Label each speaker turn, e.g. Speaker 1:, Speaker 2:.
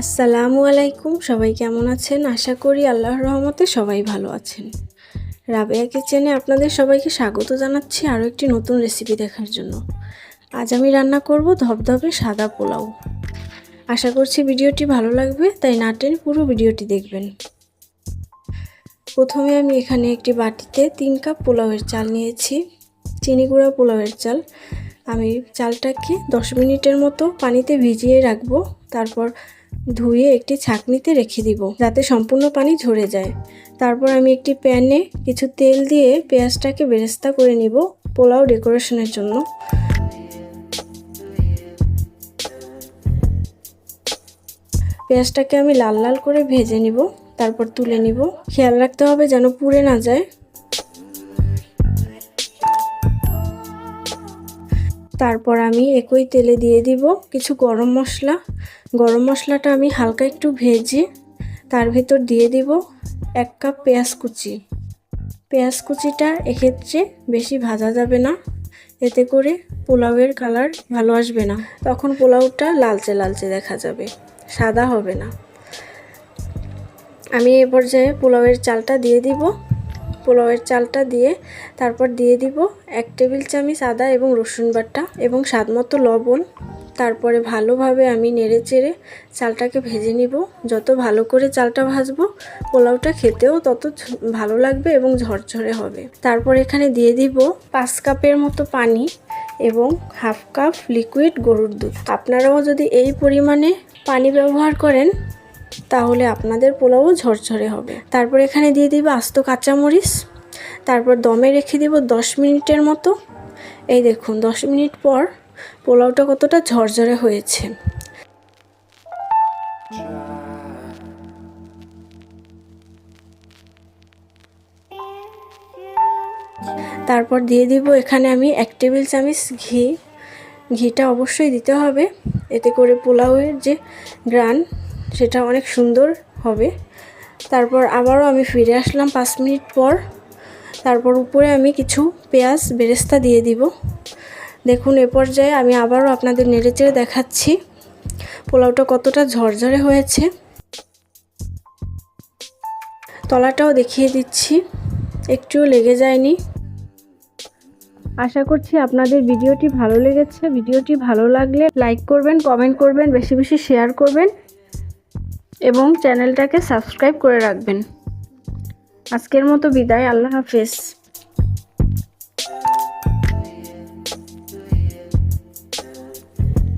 Speaker 1: আসসালামু আলাইকুম, সবাই কেমন আছেন? আশা করি আল্লাহর রহমতে সবাই ভালো আছেন। রাবেয়া কিচেনে আপনাদের সবাইকে স্বাগত জানাচ্ছি আরও একটি নতুন রেসিপি দেখার জন্য। আজ আমি রান্না করব ধবধবে সাদা পোলাও। আশা করছি ভিডিওটি ভালো লাগবে, তাই না টেনে পুরো ভিডিওটি দেখবেন। প্রথমে আমি এখানে একটি বাটিতে তিন কাপ পোলাওয়ের চাল নিয়েছি। চিনি গুঁড়া পোলাওয়ের চাল। আমি চালটাকে দশ মিনিটের মতো পানিতে ভিজিয়ে রাখব। তারপর ধুয়ে একটি ছাঁকনিতে রেখে দিব, যাতে সম্পূর্ণ পানি ঝরে যায়। তারপর আমি একটি প্যানে কিছু তেল দিয়ে পেঁয়াজটাকে বেরেস্তা করে নিব পোলাও ডেকোরেশনের জন্য। পেঁয়াজটাকে আমি লাল লাল করে ভেজে নিব, তারপর তুলে নিব। খেয়াল রাখতে হবে যেন পুড়ে না যায়। তারপর আমি একই তেলে দিয়ে দিব কিছু গরম মশলা। গরম মশলাটা আমি হালকা একটু ভেজে তার ভিতর দিয়ে দিব এক কাপ পেঁয়াজ কুচি। পেঁয়াজ কুচিটা এক্ষেত্রে বেশি ভাজা যাবে না, এতে করে পোলাওয়ের কালার ভালো আসবে না। তখন পোলাওটা লালচে লালচে দেখা যাবে, সাদা হবে না। আমি এ পর্যায়ে পোলাওয়ের চালটা দিয়ে দিব। পোলাওয়ের চালটা দিয়ে তারপর দিয়ে দিব এক টেবিল চামচ আদা এবং রসুন বাটা এবং স্বাদ মতো লবণ। তারপরে ভালোভাবে আমি নেড়ে চেড়ে চালটাকে ভেজে নিব। যত ভালো করে চালটা ভাজবো, পোলাওটা খেতেও তত ভালো লাগবে এবং ঝরঝরে হবে। তারপর এখানে দিয়ে দিব পাঁচ কাপের মতো পানি এবং হাফ কাপ লিকুইড গরুর দুধ। আপনারাও যদি এই পরিমাণে পানি ব্যবহার করেন তাহলে আপনাদের পোলাও ঝরঝরে হবে। তারপর এখানে দিয়ে দিব আস্ত কাঁচামরিচ। তারপর দমে রেখে দিব দশ মিনিটের মতো। এই দেখুন, দশ মিনিট পর পোলাওটা কতটা ঝরঝরে হয়েছে। তারপর দিয়ে দিব এখানে আমি এক টেবিল চামচ ঘি। ঘিটা অবশ্যই দিতে হবে। এতে করে পোলাওয়ের যে গ্রান সেটা অনেক সুন্দর হবে। তারপর আবারও আমি ফিরে আসলাম পাঁচ মিনিট পর। তারপর উপরে আমি কিছু পেঁয়াজ বেরেস্তা দিয়ে দিব। দেখুন, এ পর্যায়ে আমি আবারও আপনাদের নেড়েচেড়ে দেখাচ্ছি পোলাওটা কতটা ঝরঝরে হয়েছে। তলাটাও দেখিয়ে দিচ্ছি, একটুও লেগে যায়নি। আশা করছি আপনাদের ভিডিওটি ভালো লেগেছে। ভিডিওটি ভালো লাগলে লাইক করবেন, কমেন্ট করবেন, বেশি বেশি শেয়ার করবেন। এবং চ্যানেলটাকে সাবস্ক্রাইব করে রাখবেন। আজকের মতো বিদায় আল্লাহ হাফেজ।